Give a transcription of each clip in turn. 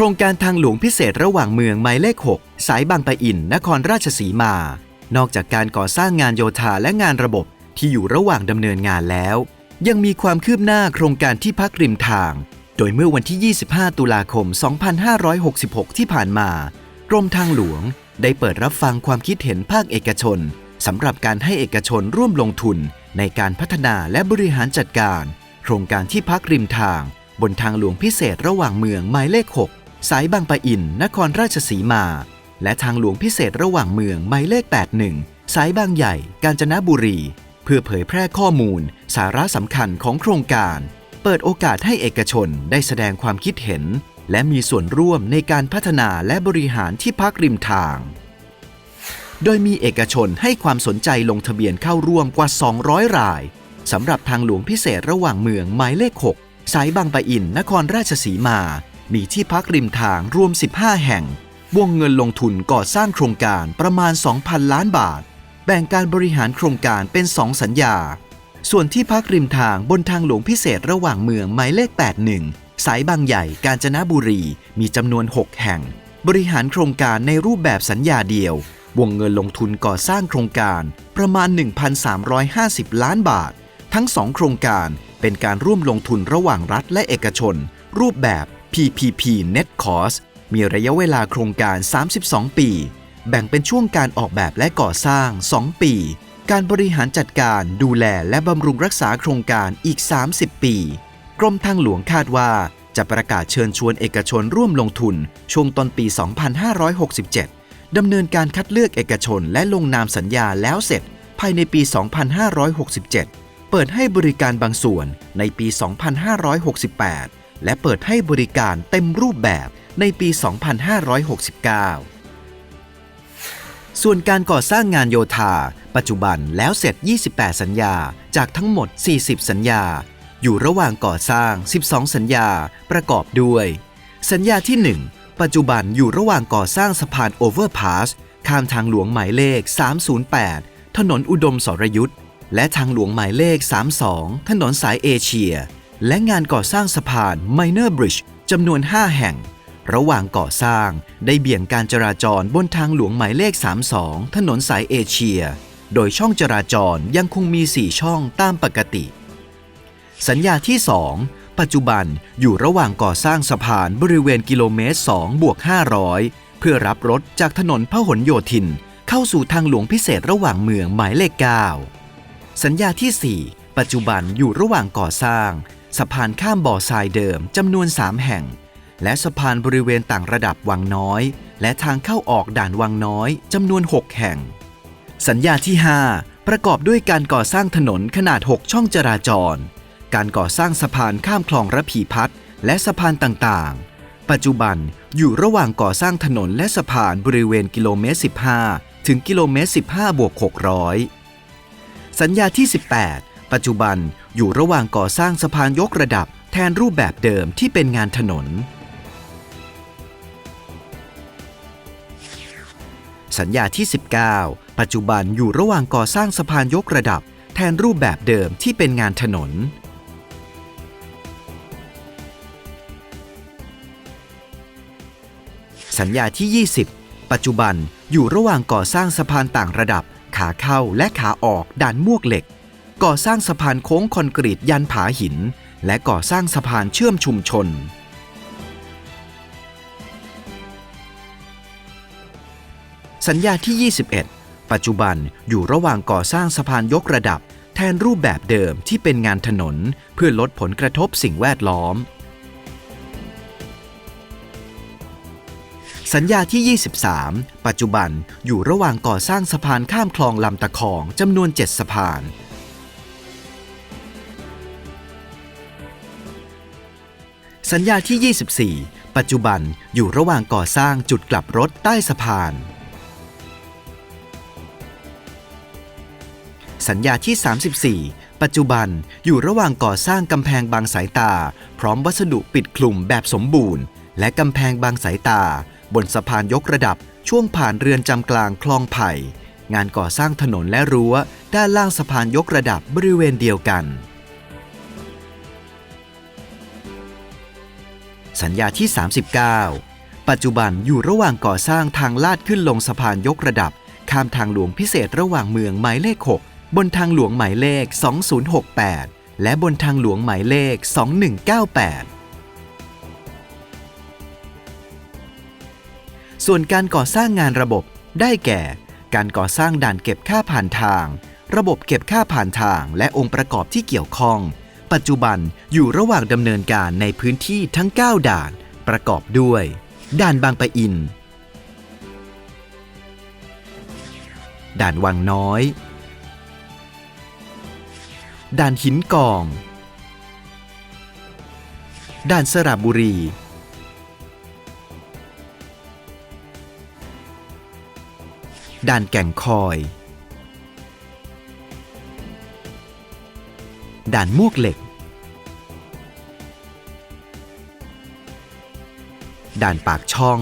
ครงการทางหลวงพิเศษระหว่างเมืองหมายเลข 6 สายบางปะอิน นครราชสีมา นอกจากการก่อสร้างงานโยธาและงานระบบที่อยู่ระหว่างดำเนินงานแล้ว ยังมีความคืบหน้าโครงการที่พักริมทาง โดยเมื่อวันที่ 25 ตุลาคม 2566 ที่ผ่านมากรมทางหลวงได้เปิดรับฟังความคิดเห็นภาคเอกชนสำหรับการให้เอกชนร่วมลงทุน ในการพัฒนาและบริหารจัดการ โครงการที่พักริมทาง บนทางหลวงพิเศษระหว่างเมืองหมายเลข 6 สายบางปะอิน นครราชสีมา และทางหลวงพิเศษระหว่างเมืองหมายเลข 81 สายบางใหญ่ กาญจนบุรี เพื่อเผยแพร่ข้อมูล สาระสำคัญของโครงการ เปิดโอกาสให้เอกชนได้แสดงความคิดเห็น และมีส่วนร่วมในการพัฒนาและบริหารที่พักริมทาง โดยมีเอกชนให้ความสนใจลงทะเบียนเข้าร่วมกว่า 200 รายสำหรับทางหลวงพิเศษระหว่างเมืองหมายเลข 6 สายบางปะอิน นครราชสีมา มีที่พักริมทางรวม 15 แห่ง วงเงินลงทุนก่อสร้างโครงการประมาณ 2,000 ล้านบาท แบ่งการบริหารโครงการเป็น 2 สัญญา ส่วนที่พักริมทางบนทางหลวงพิเศษระหว่างเมืองหมายเลข 81 สายบางใหญ่กาญจนบุรี มีจำนวน 6 แห่ง บริหารโครงการในรูปแบบสัญญาเดียว วงเงินลงทุนก่อสร้างโครงการประมาณ 1,350 ล้านบาท ทั้ง 2 โครงการเป็นการร่วมลงทุนระหว่างรัฐและเอกชน รูปแบบ PPP Net Cost มีระยะเวลาโครงการ 32 ปี แบ่งเป็นช่วงการออกแบบและก่อสร้าง 2 ปี การบริหารจัดการดูแลและบำรุงรักษาโครงการอีก 30 ปี กรมทางหลวงคาดว่าจะประกาศเชิญชวนเอกชนร่วมลงทุน ช่วงต้นปี 2567 ดำเนินการคัดเลือกเอกชนและลงนามสัญญาแล้วเสร็จ ภายในปี 2567 เปิดให้บริการบางส่วนในปี 2568 และเปิดให้บริการเต็มรูปแบบในปี 2569 ส่วนการก่อสร้างงานโยธา ปัจจุบันแล้วเสร็จ 28 สัญญา จากทั้งหมด 40 สัญญา อยู่ระหว่างก่อสร้าง 12 สัญญา ประกอบด้วย สัญญาที่ 1 ปัจจุบันอยู่ระหว่างก่อสร้างสะพานโอเวอร์พาสข้ามทางหลวงหมายเลข 308 ถนนอุดมสรยุทธและทางหลวงหมายเลข 32 ถนนสายเอเชีย และงานก่อสร้างสะพาน Minor Bridge จำนวน 5 แห่ง ระหว่างก่อสร้างได้เบี่ยงการจราจรบนทางหลวงหมายเลข 32 ถนนสายเอเชีย โดยช่องจราจรยังคงมี 4 ช่องตามปกติ สัญญาที่ 2 ปัจจุบันอยู่ระหว่างก่อสร้างสะพานบริเวณกิโลเมตร2บวก500 เพื่อรับรถจากถนนพหลโยธิน เข้าสู่ทางหลวงพิเศษระหว่างเมืองหมายเลข 9 สัญญาที่ 4 ปัจจุบันอยู่ระหว่างก่อสร้าง สะพานข้ามบ่อทรายเดิมจำนวน 3 แห่ง และสะพานบริเวณต่างระดับวังน้อย และทางเข้าออกด่านวังน้อยจำนวน 6 แห่ง สัญญาที่ 5 ประกอบด้วยการก่อสร้างถนนขนาด 6 ช่องจราจร การก่อสร้างสะพานข้ามคลองระพีพัฒน์และสะพานต่างๆ ปัจจุบันอยู่ระหว่างก่อสร้างถนนและสะพานบริเวณกิโลเมตร 15 ถึงกิโลเมตร 15บวก600 สัญญาที่ 18 ปัจจุบัน อยู่ระหว่างก่อสร้างสะพานยกระดับแทนรูปแบบเดิมที่เป็นงานถนน สัญญาที่ 19 ปัจจุบันอยู่ระหว่างก่อสร้างสะพานยกระดับ แทนรูปแบบเดิมที่เป็นงานถนน สัญญาที่ 20 ปัจจุบันอยู่ระหว่างก่อสร้างสะพานต่างระดับ ขาเข้าและขาออกด่านมวกเหล็ก ก่อสร้างสะพานโค้งคอนกรีตยันผาหิน และก่อสร้างสะพานเชื่อมชุมชน สัญญาที่ 21 ปัจจุบันอยู่ระหว่างก่อสร้างสะพานยกระดับ แทนรูปแบบเดิมที่เป็นงานถนน เพื่อลดผลกระทบสิ่งแวดล้อม สัญญาที่ 23 ปัจจุบันอยู่ระหว่างก่อสร้างสะพานข้ามคลองลำตะคองจำนวน 7 สะพาน สัญญาที่ 24 ปัจจุบันอยู่ระหว่างก่อสร้างจุดกลับรถใต้สะพาน สัญญาที่ 34 ปัจจุบันอยู่ระหว่างก่อสร้างกำแพงบางสายตา พร้อมวัสดุปิดคลุมแบบสมบูรณ์ และกำแพงบางสายตา บนสะพานยกระดับช่วงผ่านเรือนจำกลางคลองไผ่ งานก่อสร้างถนนและรั้ว ด้านล่างสะพานยกระดับบริเวณเดียวกัน สัญญาที่ 39 ปัจจุบันอยู่ระหว่างก่อสร้างทางลาดขึ้นลงสะพานยกระดับ ข้ามทางหลวงพิเศษระหว่างเมืองหมายเลข 6 บนทางหลวงหมายเลข 2068 และบนทางหลวงหมายเลข 2198ส่วนการก่อสร้างงานระบบได้แก่ การก่อสร้างด่านเก็บค่าผ่านทาง ระบบเก็บค่าผ่านทางและองค์ประกอบที่เกี่ยวข้อง ปัจจุบันอยู่ระหว่างดำเนินการในพื้นที่ทั้ง 9 ด่าน ประกอบด้วย ด่านบางปะอิน ด่านวังน้อย ด่านหินกอง ด่านสระบุรี ด่านแก่งคอย ด่านมวกเหล็ก ด่านปากช่อง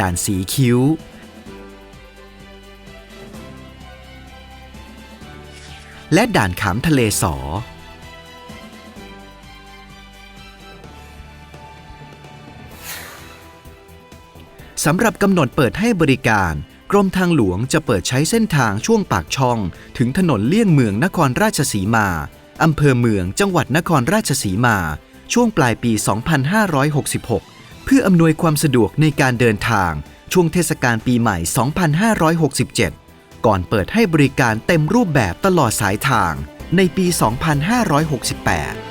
ด่านสีคิ้ว และด่านขามทะเลสอสำหรับกำหนดเปิดให้บริการ กรมทางหลวงจะเปิดใช้เส้นทางช่วงปากช่อง ถึงถนนเลี่ยงเมืองนครราชสีมา อำเภอเมืองจังหวัดนครราชสีมา ช่วงปลายปี 2566 เพื่ออำนวยความสะดวกในการเดินทาง ช่วงเทศกาลปีใหม่ 2567 ก่อนเปิดให้บริการเต็มรูปแบบตลอดสายทางในปี 2568